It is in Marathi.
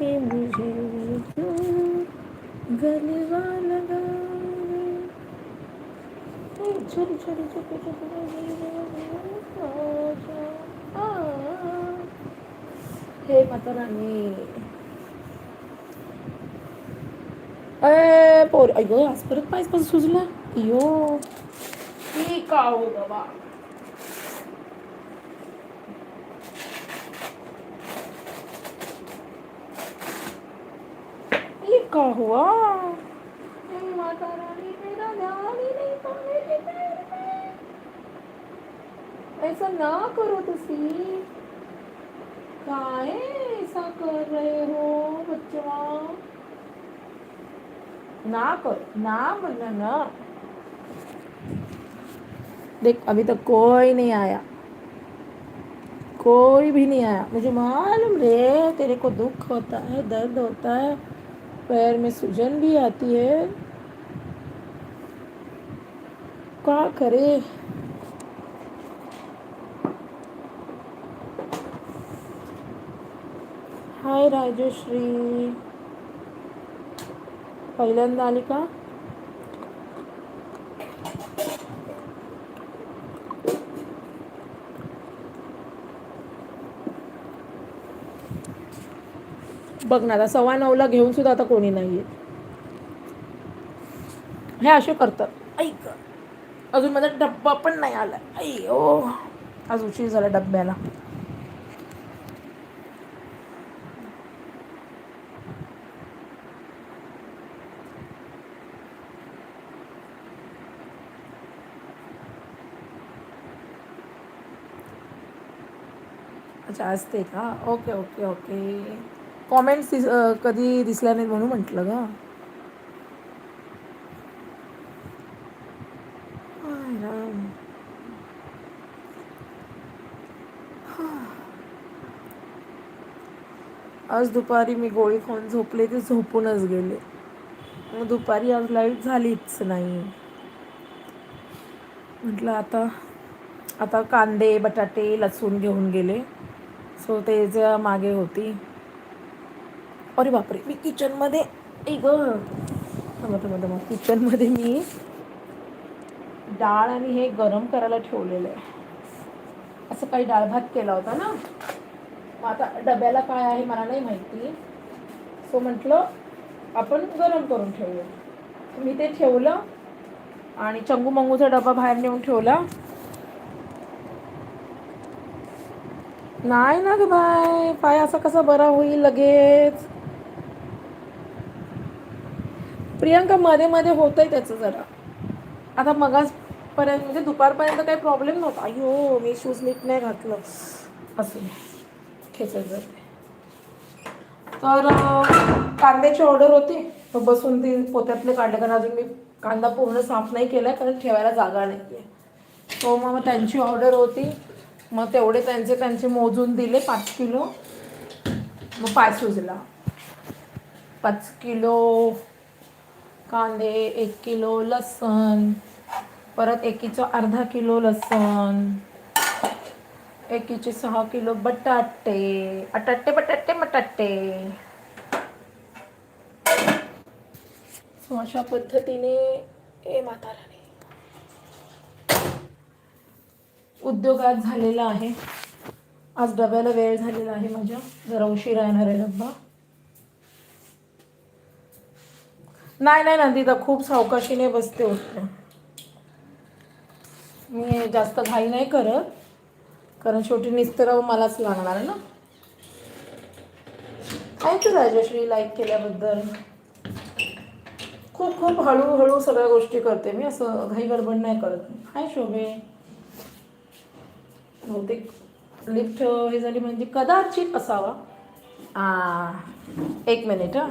पे मुझे तू गलवा लगा छोटी छोटी छोटी छोटी हे माता राणी पोर अगं आज परत पायच पण सुजला यो ठीक आहो बाबा? का हुआ? ऐसा ना करो तुसी। काहे ऐसा कर रहे हो बच्चा? ना करो, ना बोलना ना। देख, अभी तक कोई नहीं आया। कोई भी नहीं आया। मुझे मालूम रे, तेरे को दुख होता है, दर्द होता है। पैर में सूजन भी आती है। का करे? हाय राजश्री। पहिल्यांदा आली का? बघ ना आता सव्वा नऊला घेऊन सुद्धा आता कोणी नाहीये. हे असे करतात. ऐक. अजून माझा डब्बा पण नाही आला. अय्यो. आज उशीर झाला डब्याला अच्छा असते का? Okay okay okay. कॉमेंट्स दिस कधी दिसल्या नाहीत म्हणून म्हटलं ग. आज दुपारी मी गोळी खाऊन झोपले ते झोपूनच गेले. मग दुपारी आज लाइट झालीच नाही. म्हटलं आता आता कांदे बटाटे लसूण घेऊन गेले. सो त्याच्यामागे होती. अरे बापरे मी किचनमध्ये ए थांबा थांबा थांबा. किचनमध्ये मी डाळ आणि हे गरम करायला ठेवलेलं आहे. असं काही डाळ भात केला होता ना? मग आता डब्याला काय आहे मला नाही माहिती. सो म्हटलं आपण गरम करून ठेवूया. मी ते ठेवलं आणि चंगू मंगूचा डबा बाहेर नेऊन ठेवला. नाही ना ग बाय पाय असा कसा बरा होईल लगेच. प्रियांका मध्ये मध्ये होतंय त्याचं जरा. आता मगाचपर्यंत म्हणजे दुपारपर्यंत काही प्रॉब्लेम नव्हता. अयो मी शूज नीट नाही घातलं. असं. खेचत जाते. तर कांद्याची ऑर्डर होती. बसून ती पोत्यातले काढले कारण अजून मी कांदा पूर्ण साफ नाही केला कारण ठेवायला जागा नाही आहे तो मग त्यांची ऑर्डर होती. मग तेवढे त्यांचे त्यांचे मोजून दिले पाच किलो. मग पाय सुजला पाच किलो कांदे एक किलो लसण परत एकीचं अर्धा किलो लसण एकीचे सहा किलो बटाटे अटाटे बटाटे मटाटे सो अशा पद्धतीने ए म्हाताराने उद्योग आज झालेला आहे. आज डब्याला वेळ झालेला आहे माझ्या. जरा उशीर येणार आहे डब्बा. नाही नाही नंदिता खूप सावकाशीने बसते उठते. मी जास्त घाई नाही करत कारण शेवटी निस्तराव मलाच लागणार आहे ना. थँक्यू यू राजश्री लाईक केल्याबद्दल? खूप खूप हळूहळू सगळ्या गोष्टी करते मी असं घाई गडबड नाही करत हाय शोभे. बहुतेक लिफ्ट हे झाली म्हणजे कदाचित असावा. एक मिनिट हां.